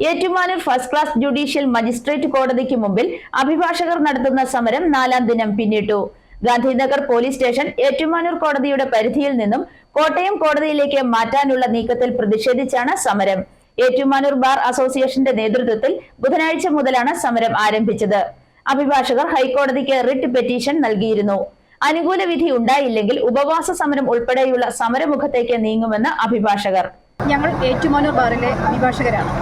Ettumanoor first class judicial magistrate കോടതിക്ക് മുമ്പിൽ അഭിഭാഷകർ നടത്തുന്ന സമരം നാലാം ദിനം പിന്നിട്ടു. ഗാന്ധിനഗർ പോലീസ് സ്റ്റേഷൻ ഏറ്റുമാനൂർ കോടതിയുടെ പരിധിയിൽ നിന്നും കോട്ടയം കോടതിയിലേക്ക് മാറ്റാനുള്ള നീക്കത്തിൽ പ്രതിഷേധിച്ചാണ് സമരം. ഏറ്റുമാനൂർ ബാർ അസോസിയേഷന്റെ നേതൃത്വത്തിൽ ബുധനാഴ്ച മുതലാണ് സമരം ആരംഭിച്ചത്. അഭിഭാഷകർ ഹൈക്കോടതിക്ക് റിട്ട് പെറ്റീഷൻ നൽകിയിരുന്നു. അനുകൂല വിധി ഉണ്ടായില്ലെങ്കിൽ ഉപവാസ സമരം ഉൾപ്പെടെയുള്ള സമരമുഖത്തേക്ക് നീങ്ങുമെന്ന് അഭിഭാഷകർ. ഞങ്ങൾ ഏറ്റുമാനൂർ ബാറിലെ അഭിഭാഷകരാണ്.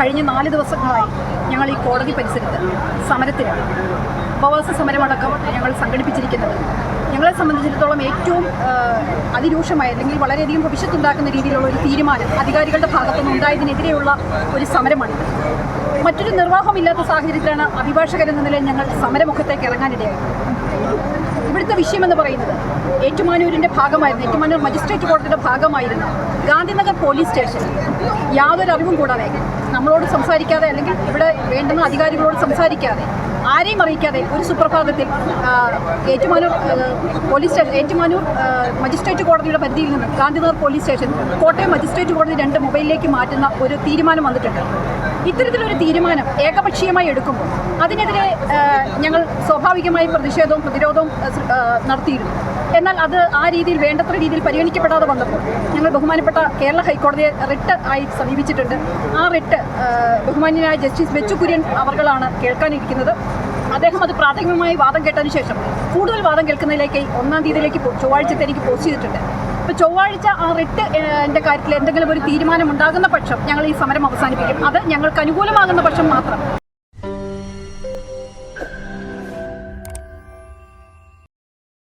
കഴിഞ്ഞ നാല് ദിവസങ്ങളായി ഞങ്ങൾ ഈ കോടതി പരിസരത്ത് സമരത്തിലാണ്. ഉപവാസ സമരമടക്കം ഞങ്ങൾ സംഘടിപ്പിച്ചിരിക്കുന്നത്. ഞങ്ങളെ സംബന്ധിച്ചിടത്തോളം ഏറ്റവും അതിരൂക്ഷമായ അല്ലെങ്കിൽ വളരെയധികം ഭവിഷ്യത്തുണ്ടാക്കുന്ന രീതിയിലുള്ള ഒരു തീരുമാനം അധികാരികളുടെ ഭാഗത്തുനിന്ന് ഉണ്ടായതിനെതിരെയുള്ള ഒരു സമരമാണ്. മറ്റൊരു നിർവാഹമില്ലാത്ത സാഹചര്യത്തിലാണ് അഭിഭാഷകരെന്ന നിലയിൽ ഞങ്ങൾ സമരമുഖത്തേക്ക് ഇറങ്ങാനിടയായത്. ഇവിടുത്തെ വിഷയമെന്ന് പറയുന്നത് ഏറ്റുമാനൂരിന്റെ ഭാഗമായിരുന്നു ഏറ്റുമാനൂർ മജിസ്ട്രേറ്റ് കോടതിയുടെ ഭാഗമായിരുന്ന ഗാന്ധിനഗർ പോലീസ് സ്റ്റേഷൻ. യാതൊരു അറിവും കൂടാതെ നമ്മളോട് സംസാരിക്കാതെ അല്ലെങ്കിൽ ഇവിടെ വേണ്ടുന്ന അധികാരികളോട് സംസാരിക്കാതെ ആരെയും അറിയിക്കാതെ ഒരു സുപ്രഭാതത്തിൽ Ettumanoor police station Ettumanoor magistrate കോടതിയുടെ പരിധിയിൽ നിന്ന് Gandhinagar police station Kottayam magistrate കോടതി രണ്ട് മൊബൈലിലേക്ക് മാറ്റുന്ന ഒരു തീരുമാനം വന്നിട്ടുണ്ട്. ഇത്തരത്തിലൊരു തീരുമാനം ഏകപക്ഷീയമായി എടുക്കുമ്പോൾ അതിനെതിരെ ഞങ്ങൾ സ്വാഭാവികമായി പ്രതിഷേധവും പ്രതിരോധവും നടത്തിയിരുന്നു. എന്നാൽ അത് ആ രീതിയിൽ വേണ്ടത്ര രീതിയിൽ പരിഗണിക്കപ്പെടാതെ വന്നപ്പോൾ ഞങ്ങൾ ബഹുമാനപ്പെട്ട കേരള ഹൈക്കോടതിയെ റിട്ട് ആയി സമീപിച്ചിട്ടുണ്ട്. ആ റിട്ട് ബഹുമാന്യനായ ജസ്റ്റിസ് ബെച്ചു കുര്യൻ അവർകളാണ് കേൾക്കാനിരിക്കുന്നത്. അദ്ദേഹം അത് പ്രാഥമികമായി വാദം കേട്ടതിന് ശേഷം കൂടുതൽ വാദം കേൾക്കുന്നതിലേക്ക് ഒന്നാം തീയതിയിലേക്ക് ചൊവ്വാഴ്ചത്തെ എനിക്ക് പോസ്റ്റ് ചെയ്തിട്ടുണ്ട്. ഇപ്പോൾ ചൊവ്വാഴ്ച ആ റിട്ട് എന്റെ കാര്യത്തിൽ എന്തെങ്കിലും ഒരു തീരുമാനം ഉണ്ടാകുന്ന പക്ഷം ഞങ്ങൾ ഈ സമരം അവസാനിപ്പിക്കും. അത് ഞങ്ങൾക്ക് അനുകൂലമാകുന്ന പക്ഷം മാത്രം.